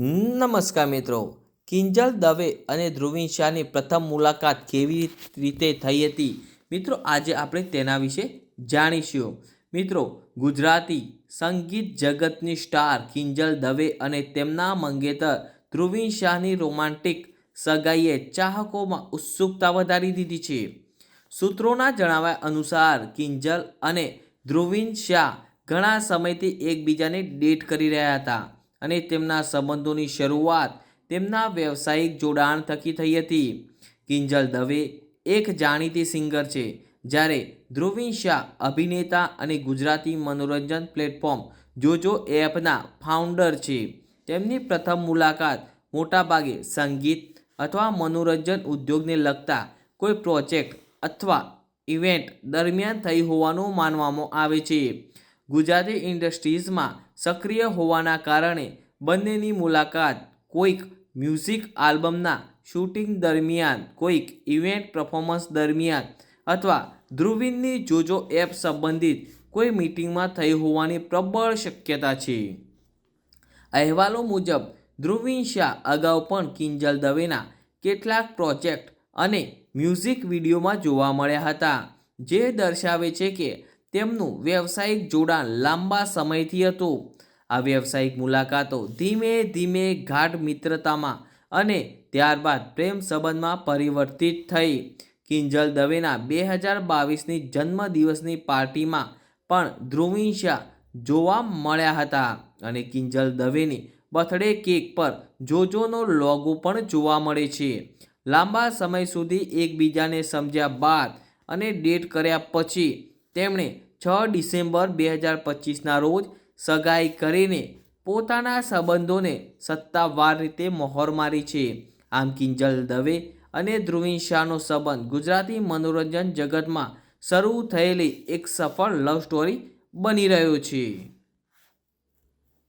નમસ્કાર મિત્રો. કિંજલ દવે અને ધ્રુવિન શાહની પ્રથમ મુલાકાત કેવી રીતે થઈ હતી? મિત્રો, આજે આપણે તેના વિશે જાણીશું. મિત્રો, ગુજરાતી સંગીત જગતની સ્ટાર કિંજલ દવે અને તેમના મંગેતર ધ્રુવીન શાહની રોમાન્ટિક સગાઈએ ચાહકોમાં ઉત્સુકતા વધારી દીધી છે. સૂત્રોના જણાવ્યા અનુસાર, કિંજલ અને ધ્રુવીન શાહ ઘણા સમયથી એકબીજાને ડેટ કરી રહ્યા હતા. અને તેમના સંબંધોની શરૂઆત તેમના વ્યવસાયિક જોડાણ થકી થઈ હતી. કિંજલ દવે એક જાણીતી સિંગર છે, જ્યારે ધ્રુવીન શાહ અભિનેતા અને ગુજરાતી મનોરંજન પ્લેટફોર્મ જોજો એપના ફાઉન્ડર છે. તેમની પ્રથમ મુલાકાત મોટાભાગે સંગીત અથવા મનોરંજન ઉદ્યોગને લગતા કોઈ પ્રોજેક્ટ અથવા ઇવેન્ટ દરમિયાન થઈ હોવાનું માનવામાં આવે છે. ગુજરાતી ઇન્ડસ્ટ્રીઝમાં સક્રિય હોવાના કારણે બંનેની મુલાકાત કોઈક મ્યુઝિક આલ્બમના શૂટિંગ દરમિયાન, કોઈક ઇવેન્ટ પરફોર્મન્સ દરમિયાન અથવા ધ્રુવિનની જોજો એપ સંબંધિત કોઈ મીટિંગમાં થઈ હોવાની પ્રબળ શક્યતા છે. અહેવાલો મુજબ, ધ્રુવીન શાહ અગાઉ પણ કિંજલ દવેના કેટલાક પ્રોજેક્ટ અને મ્યુઝિક વિડીયોમાં જોવા મળ્યા હતા, જે દર્શાવે છે કે તેમનું વ્યવસાયિક જોડાણ લાંબા સમયથી હતું. આ વ્યવસાયિક મુલાકાતો ધીમે ધીમે ગાઢ મિત્રતામાં અને ત્યારબાદ પ્રેમ સંબંધમાં પરિવર્તિત થઈ. કિંજલ દવેના બે હજાર બાવીસની જન્મદિવસની પાર્ટીમાં પણ ધ્રુવીન શાહ જોવા મળ્યા હતા અને કિંજલ દવેની બર્થડે કેક પર જોજોનો લોગો પણ જોવા મળે છે. લાંબા સમય સુધી એકબીજાને સમજ્યા બાદ અને ડેટ કર્યા પછી તેમણે છ ડિસેમ્બર બે હજાર પચીસના રોજ સગાઈ કરીને પોતાના સંબંધોને સત્તાવાર રીતે મહોર મારી છે. આમ કિંજલ દવે અને ધ્રુવીન શાહનો સંબંધ ગુજરાતી મનોરંજન જગતમાં શરૂ થયેલી એક સફળ લવ સ્ટોરી બની રહ્યો છે.